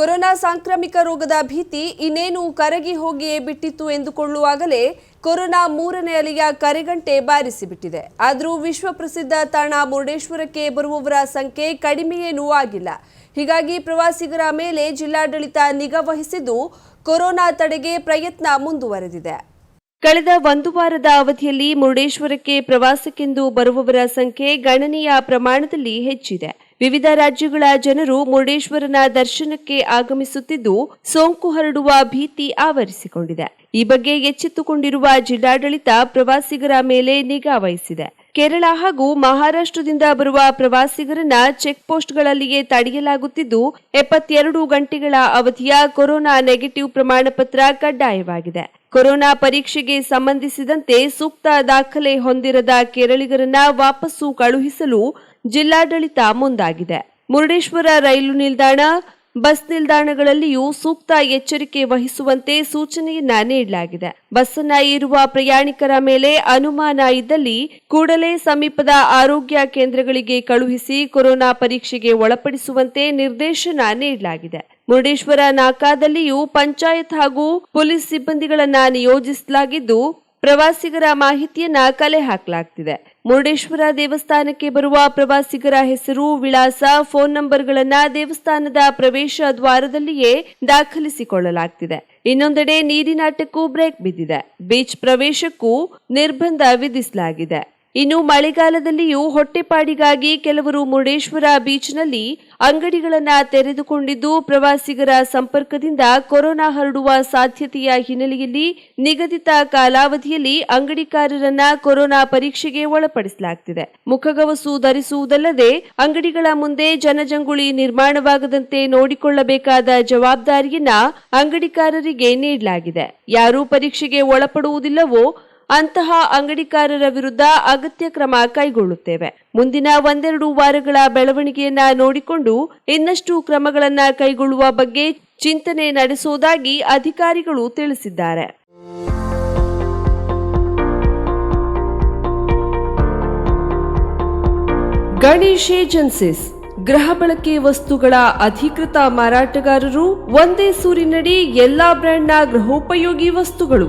Corona ಸಾಂಕ್ರಾಮಿಕ ರೋಗದ ಭೀತಿ ಇನ್ನೇನು ಕರಗಿ ಹೋಗಿಯೇ ಬಿಟ್ಟಿತ್ತು ಎಂದುಕೊಳ್ಳುವಾಗಲೇ ಕೊರೋನಾ ಮೂರನೇ ಅಲೆಯ ಕರೆಗಂಟೆ ಬಾರಿಸಿಬಿಟ್ಟಿದೆ. ಆದರೂ ವಿಶ್ವ ಪ್ರಸಿದ್ಧ ತಾಣ ಮುರುಡೇಶ್ವರಕ್ಕೆ ಬರುವವರ ಸಂಖ್ಯೆ ಕಡಿಮೆಯೇನೂ ಆಗಿಲ್ಲ ಹೀಗಾಗಿ ಪ್ರವಾಸಿಗರ ಮೇಲೆ ಜಿಲ್ಲಾಡಳಿತ ನಿಗಾ ವಹಿಸಿದ್ದು ಕೊರೋನಾ ತಡೆಗೆ ಪ್ರಯತ್ನ ಮುಂದುವರೆದಿದೆ. ಕಳೆದ ಒಂದು ವಾರದ ಅವಧಿಯಲ್ಲಿ ಮುರುಡೇಶ್ವರಕ್ಕೆ ಪ್ರವಾಸಕ್ಕೆಂದು ಬರುವವರ ಸಂಖ್ಯೆ ಗಣನೀಯ ಪ್ರಮಾಣದಲ್ಲಿ ಹೆಚ್ಚಿದೆ. ವಿವಿಧ ರಾಜ್ಯಗಳ ಜನರು ಮುರುಡೇಶ್ವರನ ದರ್ಶನಕ್ಕೆ ಆಗಮಿಸುತ್ತಿದ್ದು ಸೋಂಕು ಹರಡುವ ಭೀತಿ ಆವರಿಸಿಕೊಂಡಿದೆ. ಈ ಬಗ್ಗೆ ಎಚ್ಚೆತ್ತುಕೊಂಡಿರುವ ಜಿಲ್ಲಾಡಳಿತ ಪ್ರವಾಸಿಗರ ಮೇಲೆ ನಿಗಾ ವಹಿಸಿದೆ. ಕೇರಳ ಹಾಗೂ ಮಹಾರಾಷ್ಟ್ರದಿಂದ ಬರುವ ಪ್ರವಾಸಿಗರನ್ನ ಚೆಕ್ ಪೋಸ್ಟ್ಗಳಲ್ಲಿಯೇ ತಡೆಯಲಾಗುತ್ತಿದ್ದು, ಎಪ್ಪತ್ತೆರಡು ಗಂಟೆಗಳ ಅವಧಿಯ ಕೊರೋನಾ ನೆಗೆಟಿವ್ ಪ್ರಮಾಣ ಪತ್ರ ಕಡ್ಡಾಯವಾಗಿದೆ. ಕೊರೋನಾ ಪರೀಕ್ಷೆಗೆ ಸಂಬಂಧಿಸಿದಂತೆ ಸೂಕ್ತ ದಾಖಲೆ ಹೊಂದಿರದ ಕೇರಳಿಗರನ್ನ ವಾಪಸ್ಸು ಕಳುಹಿಸಲು ಜಿಲ್ಲಾಡಳಿತ ಮುಂದಾಗಿದೆ. ಮುರುಡೇಶ್ವರ ರೈಲು ನಿಲ್ದಾಣ, ಬಸ್ ನಿಲ್ದಾಣಗಳಲ್ಲಿಯೂ ಸೂಕ್ತ ಎಚ್ಚರಿಕೆ ವಹಿಸುವಂತೆ ಸೂಚನೆಯನ್ನ ನೀಡಲಾಗಿದೆ. ಬಸ್ಸನ್ನ ಇರುವ ಪ್ರಯಾಣಿಕರ ಮೇಲೆ ಅನುಮಾನ ಇದ್ದಲ್ಲಿ ಕೂಡಲೇ ಸಮೀಪದ ಆರೋಗ್ಯ ಕೇಂದ್ರಗಳಿಗೆ ಕಳುಹಿಸಿ ಕೊರೋನಾ ಪರೀಕ್ಷೆಗೆ ಒಳಪಡಿಸುವಂತೆ ನಿರ್ದೇಶನ ನೀಡಲಾಗಿದೆ. ಮುರುಡೇಶ್ವರ ನಾಕಾದಲ್ಲಿಯೂ ಪಂಚಾಯತ್ ಹಾಗೂ ಪೊಲೀಸ್ ಸಿಬ್ಬಂದಿಗಳನ್ನ ನಿಯೋಜಿಸಲಾಗಿದ್ದು, ಪ್ರವಾಸಿಗರ ಮಾಹಿತಿಯನ್ನ ಕಲೆ ಹಾಕಲಾಗ್ತಿದೆ. ಮುರುಡೇಶ್ವರ ದೇವಸ್ಥಾನಕ್ಕೆ ಬರುವ ಪ್ರವಾಸಿಗರ ಹೆಸರು ವಿಳಾಸ, ಫೋನ್ ನಂಬರ್ಗಳನ್ನ ದೇವಸ್ಥಾನದ ಪ್ರವೇಶ ದ್ವಾರದಲ್ಲಿಯೇ ದಾಖಲಿಸಿಕೊಳ್ಳಲಾಗ್ತಿದೆ. ಇನ್ನೊಂದೆಡೆ ನೀರಿನಾಟಕ್ಕೂ ಬ್ರೇಕ್ ಬಿದ್ದಿದೆ. ಬೀಚ್ ಪ್ರವೇಶಕ್ಕೂ ನಿರ್ಬಂಧ ವಿಧಿಸಲಾಗಿದೆ. ಇನ್ನು ಮಳೆಗಾಲದಲ್ಲಿಯೂ ಹೊಟ್ಟೆಪಾಡಿಗಾಗಿ ಕೆಲವರು ಮುರುಡೇಶ್ವರ ಬೀಚ್ನಲ್ಲಿ ಅಂಗಡಿಗಳನ್ನು ತೆರೆದುಕೊಂಡಿದ್ದು ಪ್ರವಾಸಿಗರ ಸಂಪರ್ಕದಿಂದ ಕೊರೋನಾ ಹರಡುವ ಸಾಧ್ಯತೆಯ ಹಿನ್ನೆಲೆಯಲ್ಲಿ ನಿಗದಿತ ಕಾಲಾವಧಿಯಲ್ಲಿ ಅಂಗಡಿಕಾರರನ್ನ ಕೊರೋನಾ ಪರೀಕ್ಷೆಗೆ ಒಳಪಡಿಸಲಾಗುತ್ತಿದೆ ಮುಖಗವಸು ಧರಿಸುವುದಲ್ಲದೆ ಅಂಗಡಿಗಳ ಮುಂದೆ ಜನಜಂಗುಳಿ ನಿರ್ಮಾಣವಾಗದಂತೆ ನೋಡಿಕೊಳ್ಳಬೇಕಾದ ಜವಾಬ್ದಾರಿಯನ್ನ ಅಂಗಡಿಕಾರರಿಗೆ ನೀಡಲಾಗಿದೆ. ಯಾರೂ ಪರೀಕ್ಷೆಗೆ ಒಳಪಡುವುದಿಲ್ಲವೋ ಅಂತಹ ಅಂಗಡಿಕಾರರ ವಿರುದ್ಧ ಅಗತ್ಯ ಕ್ರಮ ಕೈಗೊಳ್ಳುತ್ತೇವೆ. ಮುಂದಿನ ಒಂದೆರಡು ವಾರಗಳ ಬೆಳವಣಿಗೆಯನ್ನ ನೋಡಿಕೊಂಡು ಇನ್ನಷ್ಟು ಕ್ರಮಗಳನ್ನ ಕೈಗೊಳ್ಳುವ ಬಗ್ಗೆ ಚಿಂತನೆ ನಡೆಸುವುದಾಗಿ ಅಧಿಕಾರಿಗಳು ತಿಳಿಸಿದ್ದಾರೆ. ಗಣೇಶ್ ಏಜೆನ್ಸಿಸ್, ಗೃಹ ಬಳಕೆ ವಸ್ತುಗಳ ಅಧಿಕೃತ ಮಾರಾಟಗಾರರು ಒಂದೇ ಸೂರಿನಡಿ ಎಲ್ಲಾ ಬ್ರ್ಯಾಂಡ್ನ ಗೃಹೋಪಯೋಗಿ ವಸ್ತುಗಳು.